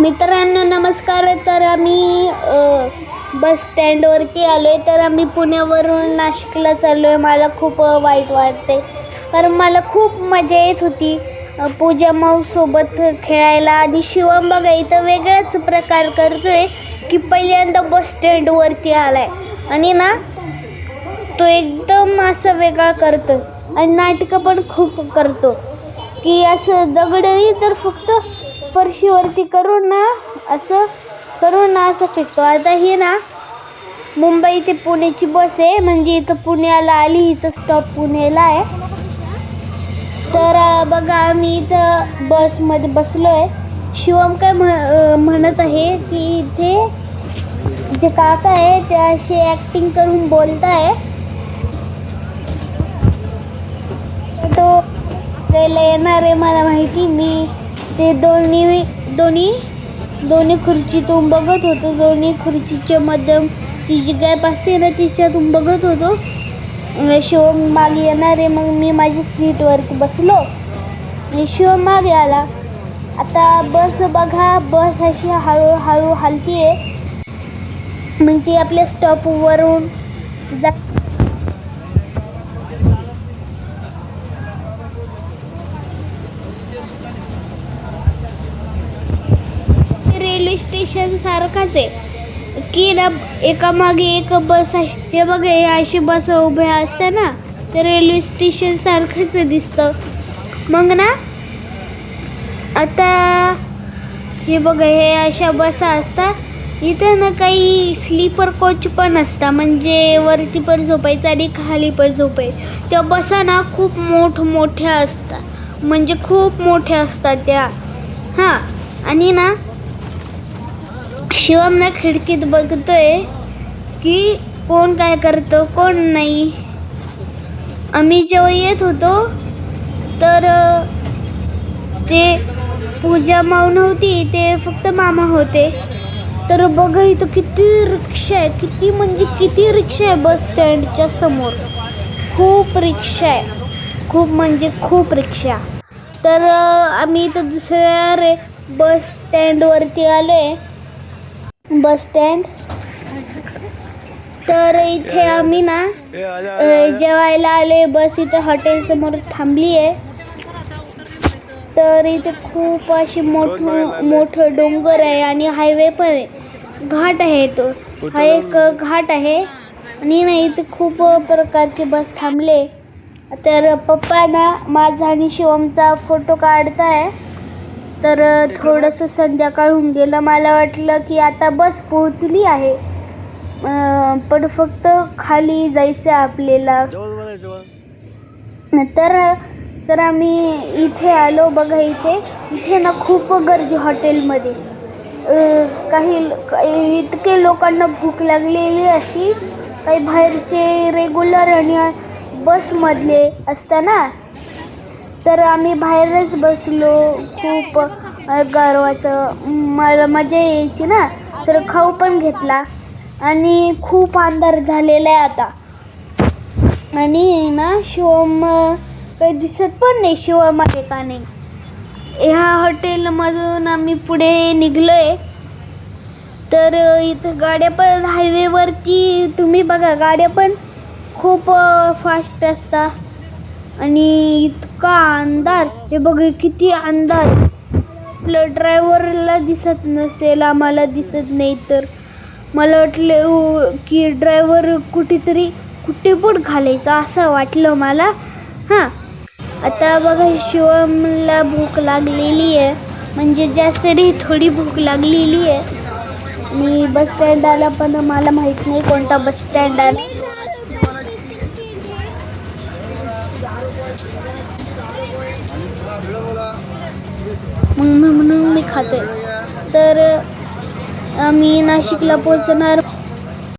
मित्रांनो नमस्कार. तर आम्ही बस स्टँडवरती आलो आहे तर आम्ही पुण्यावरून नाशिकला चाललो आहे मला खूप वाईट वाटते. तर मला खूप मजा येत होती. पूजा माऊसोबत खेळायला. आणि शिवम बघा इथं वेगळाच प्रकार करतो आहे की पहिल्यांदा बस स्टँडवरती आला आहे आणि ना तो एकदम असं वेगळा करतो. आणि नाटकं पण खूप करतो. की असं दगडही तर फक्त फरशीवरती करून ना असं करून ना असं फेकतो आता ही ना मुंबई ते पुण्याची बस आहे. म्हणजे इथं पुण्याला आली हिचं स्टॉप पुण्याला आहे. तर बघा आम्ही इथं बसमध्ये बसलो आहे शिवम काय म्ह म्हणत आहे की इथे जे काका आहे ते असे ॲक्टिंग करून बोलत आहे. तो त्याला येणार आहे मला माहिती. मी ते दोन्ही दोन्ही दोन्ही खुर्चीतून बघत होतो. दोन्ही खुर्चीच्या मध्यम ती जी गॅप असते ना तिच्यातून बघत होतो. शिवम मागे येणार आहे मग मी माझ्या सीटवरती बसलो. आणि शिवम मागे आला. आता बस बघा बस अशी हळूहळू हलती आहे मग ती आपल्या स्टॉपवरून जा रेल्वे स्टेशन सारखाच आहे. की ना एका मागे एक बस हे बघ हे अशी बस उभ्या असतात ना ते रेल्वे स्टेशन सारखंच दिसतं. मग ना आता हे बघ हे अशा बसा असतात. इथं ना काही स्लीपर कोच पण असतात. म्हणजे वरती पण झोपायचं आणि खाली पण झोपायचं. त्या बसा ना खूप मोठ मोठ्या असतात. म्हणजे खूप मोठ्या असतात त्या. हां. आणि ना शिवम ना खिडकीत बघतोय की कोण काय करतो कोण नाही. आम्ही जेव्हा येत होतो तर ते पूजा माऊ नव्हती ते फक्त मामा होते. तर बघा इथं किती रिक्षा आहे किती म्हणजे किती रिक्षा आहे बस स्टँडच्या समोर. खूप रिक्षा आहे. खूप म्हणजे खूप रिक्षा. तर आम्ही इथं दुसऱ्या रे बस स्टँडवरती आलो आहे बस स्टँड. तर इथे आम्ही ना जेवायला आलोय. बस इथे हॉटेल समोर थांबली आहे. तर इथे खूप अशी मोठ मोठं डोंगर आहे आणि हायवे पण आहे. घाट आहे तो. हा एक घाट आहे. आणि ना इथे खूप प्रकारचे बस थांबले. तर पप्पा ना माझा आणि शिवमचा फोटो काढताय. तर थोडंसं संध्याकाळ होऊन गेलं. मला वाटलं की आता बस पोहोचली आहे. पण फक्त खाली जायचं आपल्याला. तर तर आम्ही इथे आलो बघा इथे. इथे ना खूप गर्दी हॉटेलमध्ये. काही इतके लोकांना भूक लागलेली अशी. काही बाहेरचे रेग्युलर आणि बसमधले असता ना तर आम्ही बाहेरच बसलो. खूप गर्वाचं गारवाचं मला मजा यायची ना. तर खाऊ पण घेतला. आणि खूप अंधार झालेला आहे आता. आणि ना शिवम काही दिसत पण नाही शिवम आहे का नाही. ह्या हॉटेलमधून आम्ही पुढे निघलो आहे तर इथं गाड्या पण हायवेवरती तुम्ही बघा गाड्या पण खूप फास्ट असतात. आणि इतका अंधार. हे बघ किती अंधार. आपलं ड्रायव्हरला दिसत नसेल आम्हाला दिसत नाही तर. मला वाटलं की ड्रायव्हर कुठेतरी कुठे पण घालायचा असं वाटलं मला. हां. आता बघा शिवमला भूक लागलेली आहे. म्हणजे जास्त नाही थोडी भूक लागलेली आहे. मी बस स्टँड आला पण मला माहीत नाही कोणता बस स्टँड आला म्हणून मी- म्हणून मी खाते. तर आम्ही नाशिकला पोचणार